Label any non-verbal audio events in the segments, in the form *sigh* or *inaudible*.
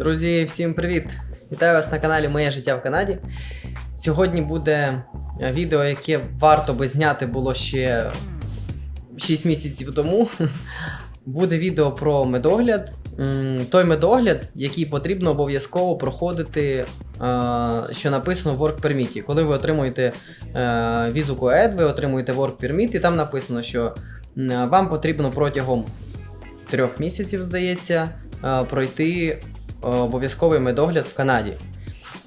Друзі, всім привіт! Вітаю вас на каналі Моє життя в Канаді. Сьогодні буде е, відео, яке варто би зняти було ще 6 місяців тому. *laughs* Буде відео про медогляд. Той медогляд, який потрібно обов'язково проходити, е, що написано в Work Permit. Коли ви отримуєте е, візу КОЕД, ви отримуєте Work Permit, і там написано, що вам потрібно протягом трьох місяців, здається, пройти обов'язковий медогляд в Канаді.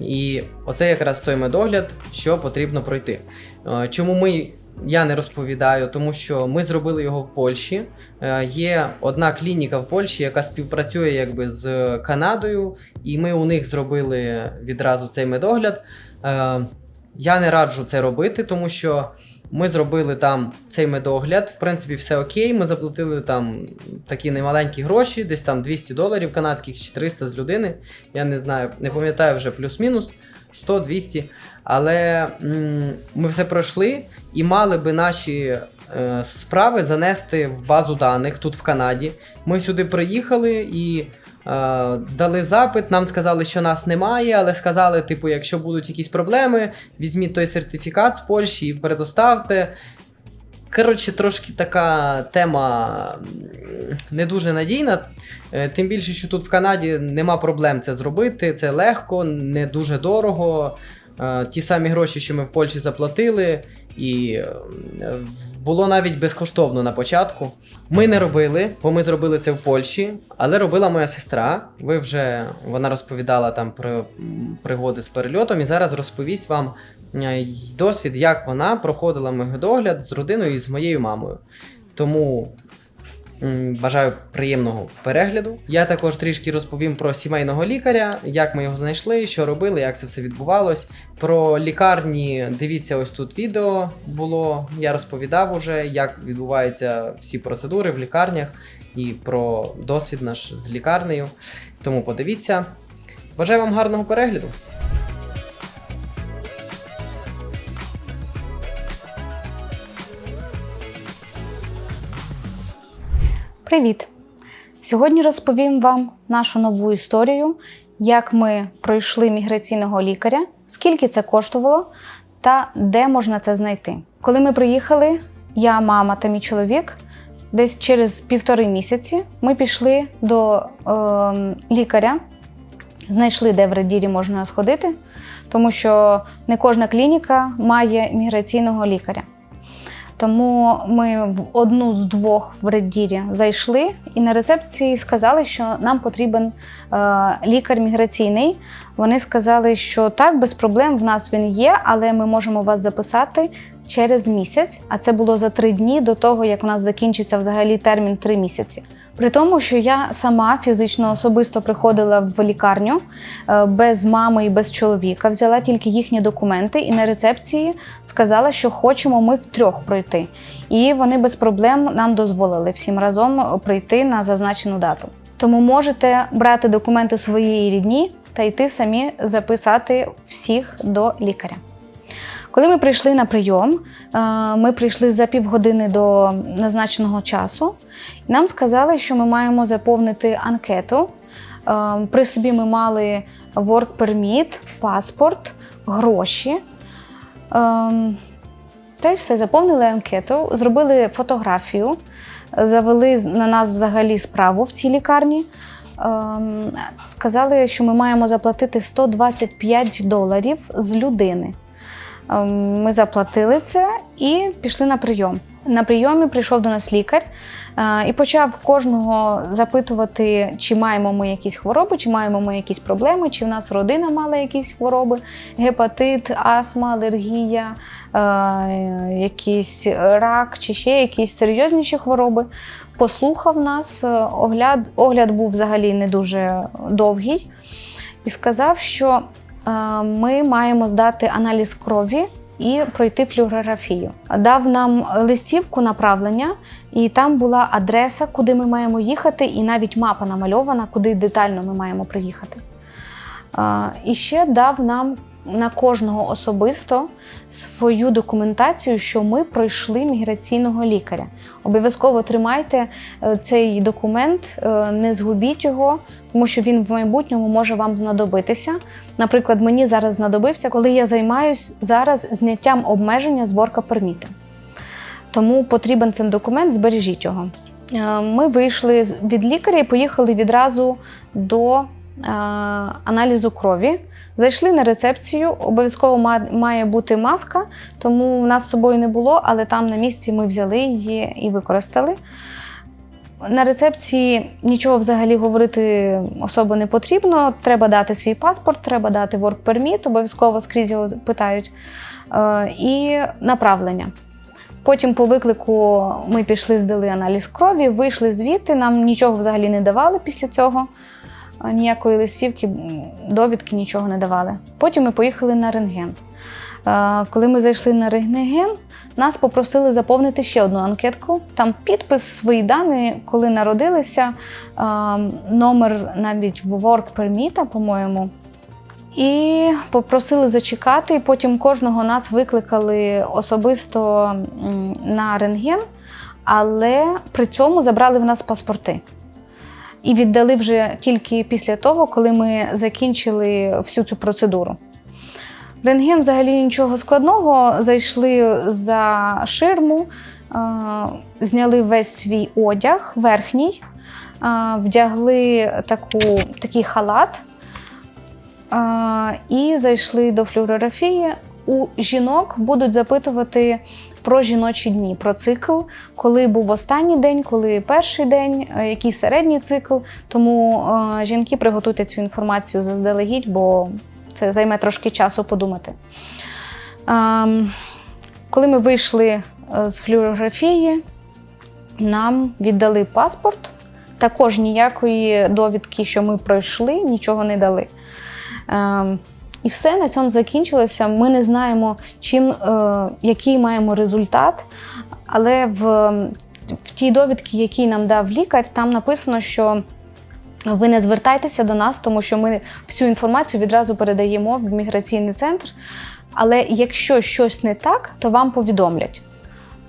І оце якраз той медогляд, що потрібно пройти. Е, Чому ми. Я не розповідаю, тому що ми зробили його в Польщі. Е, Є одна клініка в Польщі, яка співпрацює якби з Канадою, і ми у них зробили відразу цей медогляд. Е, Я не раджу це робити, тому що ми зробили там цей медогляд. В принципі, все окей. Ми заплатили там такі немаленькі гроші, десь там 200 доларів канадських чи 300 з людини. Я не знаю, не пам'ятаю вже плюс-мінус 100-200. Але м, ми все пройшли і мали би наші справи занести в базу даних тут в Канаді. Ми сюди приїхали і е, дали запит. Нам сказали, що нас немає, але сказали, типу, якщо будуть якісь проблеми, візьміть той сертифікат з Польщі і предоставте. Коротше, трошки така тема не дуже надійна. Е, Тим більше, що тут в Канаді нема проблем це зробити. Це легко, не дуже дорого. Е, Ті самі гроші, що ми в Польщі заплатили, і е, було навіть безкоштовно на початку. Ми не робили, бо ми зробили це в Польщі, але робила моя сестра. Ви вже вона розповідала там про пригоди з перельотом, і зараз розповість вам е, досвід, як вона проходила медогляд з родиною і з моєю мамою. Тому бажаю приємного перегляду. Я також трішки розповім про сімейного лікаря, як ми його знайшли, що робили, як це все відбувалось. Про лікарні дивіться ось тут відео було. Я розповідав уже, як відбуваються всі процедури в лікарнях і про досвід наш з лікарнею. Тому подивіться. Бажаю вам гарного перегляду. Привіт! Сьогодні розповім вам нашу нову історію, як ми пройшли міграційного лікаря, скільки це коштувало та де можна це знайти. Коли ми приїхали, я, мама та мій чоловік, десь через півтори місяці ми пішли до е, лікаря, знайшли, де в Редірі можна сходити, тому що не кожна клініка має міграційного лікаря. Тому ми в одну з двох в Реддірі зайшли і на рецепції сказали, що нам потрібен е, лікар міграційний. Вони сказали, що так, без проблем в нас він є, але ми можемо вас записати через місяць. А це було за три дні до того, як у нас закінчиться взагалі термін три місяці. При тому, що я сама фізично особисто приходила в лікарню е, без мами і без чоловіка, взяла тільки їхні документи і на рецепції сказала, що хочемо ми втрьох пройти. І вони без проблем нам дозволили всім разом прийти на зазначену дату. Тому можете брати документи своєї рідні та йти самі записати всіх до лікаря. Коли ми прийшли на прийом, е, ми прийшли за півгодини до назначеного часу, і нам сказали, що ми маємо заповнити анкету. Е, При собі ми мали work permit, паспорт, гроші. Ем, Та й все, заповнили анкету, зробили фотографію, завели на нас взагалі справу в цій лікарні. Сказали, що ми маємо заплатити 125 доларів з людини. Ем, Ми заплатили це і пішли на прийом. На прийомі прийшов до нас лікар е, і почав кожного запитувати, чи маємо ми якісь хвороби, чи маємо ми якісь проблеми, чи в нас родина мала якісь хвороби, гепатит, астма, алергія, е, якийсь рак, чи ще якісь серйозніші хвороби. Послухав нас, е, огляд, огляд був взагалі не дуже довгий, і сказав, що ми маємо здати аналіз крові і пройти флюорографію. Дав нам листівку направлення, і там була адреса, куди ми маємо їхати, і навіть мапа намальована, куди детально ми маємо приїхати. Е, І ще дав нам на кожного особисто свою документацію, що ми пройшли міграційного лікаря. Обов'язково тримайте е, цей документ, е, не згубіть його, тому що він в майбутньому може вам знадобитися. Наприклад, мені зараз знадобився, коли я займаюся зараз зняттям обмеження з ворка перміта. Тому потрібен цей документ, збережіть його. Е, Ми вийшли від лікаря і поїхали відразу до аналізу крові. Зайшли на рецепцію. Обов'язково має бути маска, тому в нас з собою не було, але там на місці ми взяли її і використали. На рецепції нічого взагалі говорити особо не потрібно. Треба дати свій паспорт, треба дати work permit, обов'язково скрізь його питають. Е, І направлення. Потім по виклику ми пішли, здали аналіз крові, вийшли звідти, нам нічого взагалі не давали після цього. Ніякої листівки, довідки нічого не давали. Потім ми поїхали на рентген. Коли ми зайшли на рентген, нас попросили заповнити ще одну анкетку. Там підпис, свої дані, коли народилися, номер навіть в work permit, по-моєму. І попросили зачекати. і Потім кожного нас викликали особисто на рентген, але при цьому забрали в нас паспорти. І віддали вже тільки після того, коли ми закінчили всю цю процедуру. Рентген взагалі нічого складного. Зайшли за ширму, е, зняли весь свій одяг верхній, е, вдягли таку, такий халат е, і зайшли до флюорографії. У жінок будуть запитувати про жіночі дні, про цикл, коли був останній день, коли перший день, е, який середній цикл. Тому е, жінки приготуйте цю інформацію заздалегідь, бо це займе трошки часу подумати. Ем, коли ми вийшли е, з флюорографії, нам віддали паспорт. Також ніякої довідки, що ми пройшли, нічого не дали. І все на цьому закінчилося. Ми не знаємо, чим, е, який маємо результат, але в, в тій довідці, який нам дав лікар, там написано, що ви не звертайтеся до нас, тому що ми всю інформацію відразу передаємо в міграційний центр. Але якщо щось не так, то вам повідомлять.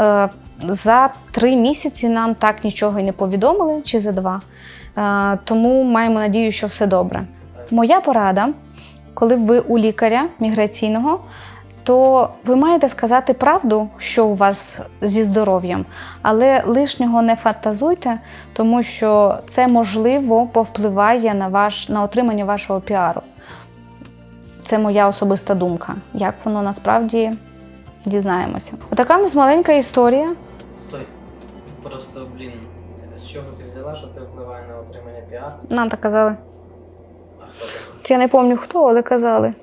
Е, За три місяці нам так нічого й не повідомили, чи за два. Е, Тому маємо надію, що все добре. Моя порада, коли ви у лікаря міграційного, то ви маєте сказати правду, що у вас зі здоров'ям, але лишнього не фантазуйте, тому що це можливо повпливає на ваш на отримання вашого піару. Це моя особиста думка. Як воно насправді дізнаємося. Отака в нас маленька історія. Стой. Просто, блін, з чого ти взяла, що це впливає на отримання піар? Нам так казали. А хто так? Я не пам'ятаю хто, але казали.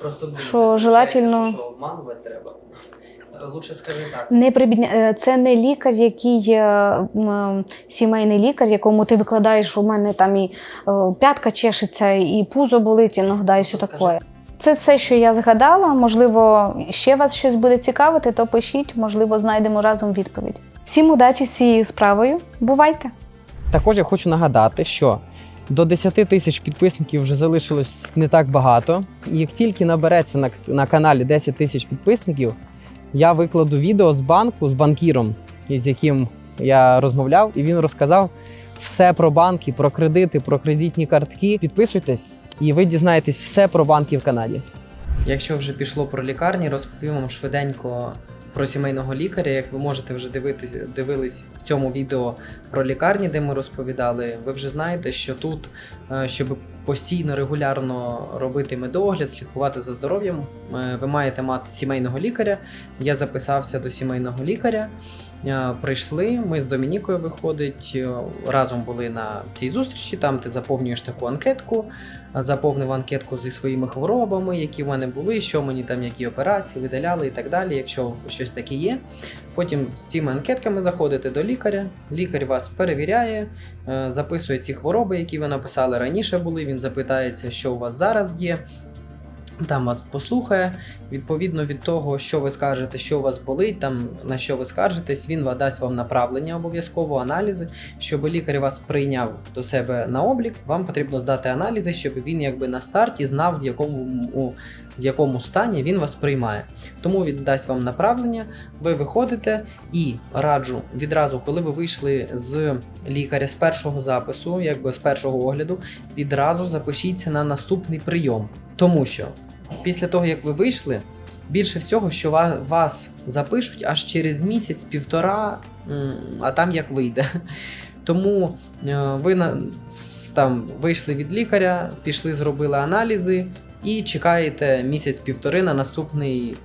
Просто блін, Що, це желательно- Що, обманувати треба. Е, Лучше скажи так. Не прибідня... е, Це не лікар, який е, м, сімейний лікар, якому ти викладаєш, в мене там і е, п'ятка чешеться, і пузо болить, і ногда, і все Скажи. таке. Це все, що я згадала. Можливо, ще вас щось буде цікавити, то пишіть, можливо, знайдемо разом відповідь. Всім удачі з цією справою. Бувайте! Також я хочу нагадати, що до 10 тисяч підписників вже залишилось не так багато. Як тільки набереться на, на каналі 10 тисяч підписників, я викладу відео з банку з банкіром, з яким я розмовляв, і він розказав все про банки, про кредити, про кредитні картки. Підписуйтесь, і ви дізнаєтесь все про банки в Канаді. Якщо вже пішло про лікарні, розповім вам швиденько про сімейного лікаря. Як ви можете вже дивитися, дивились в цьому відео про лікарні, де ми розповідали, ви вже знаєте, що тут, е, щоб постійно регулярно робити медогляд, слідкувати за здоров'ям, е, ви маєте мати сімейного лікаря. Я записався до сімейного лікаря. Е, Прийшли, ми з Домінікою виходить, е, разом були на цій зустрічі. Там ти заповнюєш таку анкетку, е, заповнив анкетку зі своїми хворобами, які в мене були, що мені там, які операції видаляли і так далі, якщо щось таке є. Потім з цими анкетками заходите до лікаря, лікар вас перевіряє, записує ці хвороби, які ви написали раніше були. Він запитається, що у вас зараз є. Там вас послухає, відповідно від того, що ви скажете, що у вас болить, там на що ви скаржитесь, він дасть вам направлення обов'язково, аналізи, щоб лікар вас прийняв до себе на облік. Вам потрібно здати аналізи, щоб він якби на старті знав, в якому, в якому стані він вас приймає. Тому він дасть вам направлення, ви виходите і раджу відразу, коли ви вийшли з лікаря з першого запису, якби з першого огляду, відразу запишіться на наступний прийом. Тому що після того, як ви вийшли, більше всього, що вас запишуть аж через місяць-півтора, а там як вийде. *laughs* Тому е, ви там вийшли від лікаря, пішли, зробили аналізи і чекаєте місяць-півтори на наступний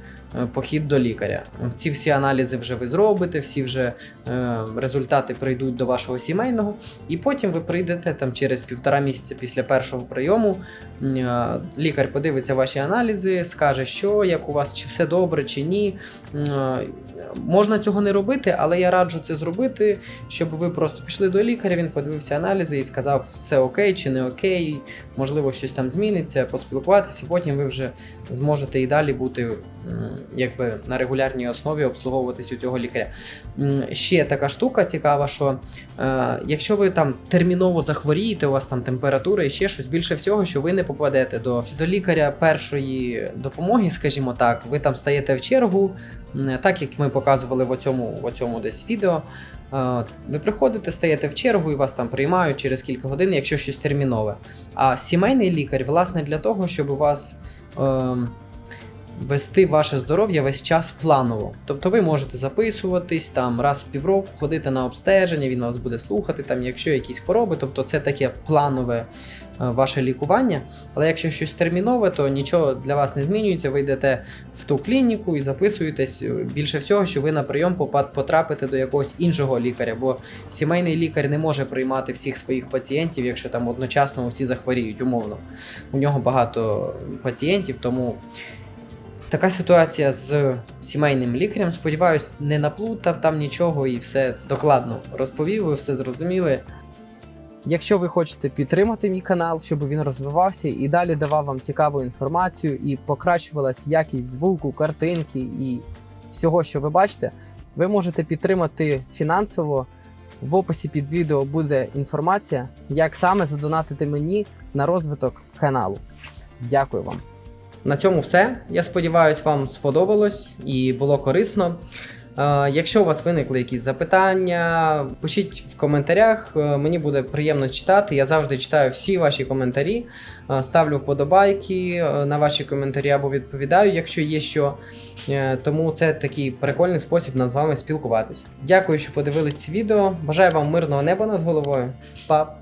похід до лікаря. Ці всі аналізи вже ви зробите, всі вже е, результати прийдуть до вашого сімейного, і потім ви прийдете там через півтора місяця після першого прийому. е, Лікар подивиться ваші аналізи, скаже, що як у вас, чи все добре, чи ні. Е, Можна цього не робити, але я раджу це зробити, щоб ви просто пішли до лікаря, він подивився аналізи і сказав, все окей чи не окей, можливо, щось там зміниться, поспілкуватися, потім ви вже зможете і далі бути якби на регулярній основі обслуговуватись у цього лікаря. Ще така штука цікава, що е, якщо ви там терміново захворієте, у вас там температура і ще щось, більше всього, що ви не попадете до, до лікаря першої допомоги, скажімо так, ви там стаєте в чергу, так як ми показували в оцьому, в оцьому десь відео. Е, Ви приходите, стаєте в чергу і вас там приймають через кілька годин, якщо щось термінове. А сімейний лікар, власне, для того, щоб у вас ем, вести ваше здоров'я весь час планово. Тобто ви можете записуватись там раз в півроку, ходити на обстеження, він вас буде слухати, там, якщо якісь хвороби, тобто це таке планове е, ваше лікування. Але якщо щось термінове, то нічого для вас не змінюється. Ви йдете в ту клініку і записуєтесь. Е, Більше всього, що ви на прийом потрапите до якогось іншого лікаря, бо сімейний лікар не може приймати всіх своїх пацієнтів, якщо там одночасно усі захворіють, умовно. У нього багато пацієнтів, тому така ситуація з сімейним лікарем. Сподіваюсь, не наплутав там нічого і все докладно розповів, ви все зрозуміли. Якщо ви хочете підтримати мій канал, щоб він розвивався і далі давав вам цікаву інформацію і покращувалась якість звуку, картинки і всього, що ви бачите, ви можете підтримати фінансово. В описі під відео буде інформація, як саме задонатити мені на розвиток каналу. Дякую вам. На цьому все. Я сподіваюся, вам сподобалось і було корисно. Е, Якщо у вас виникли якісь запитання, пишіть в коментарях. Е, Мені буде приємно читати. Я завжди читаю всі ваші коментарі, Е, ставлю вподобайки на ваші коментарі або відповідаю, якщо є що. Тому це такий прикольний спосіб над вами спілкуватись. Дякую, що подивились відео. Бажаю вам мирного неба над головою. Па!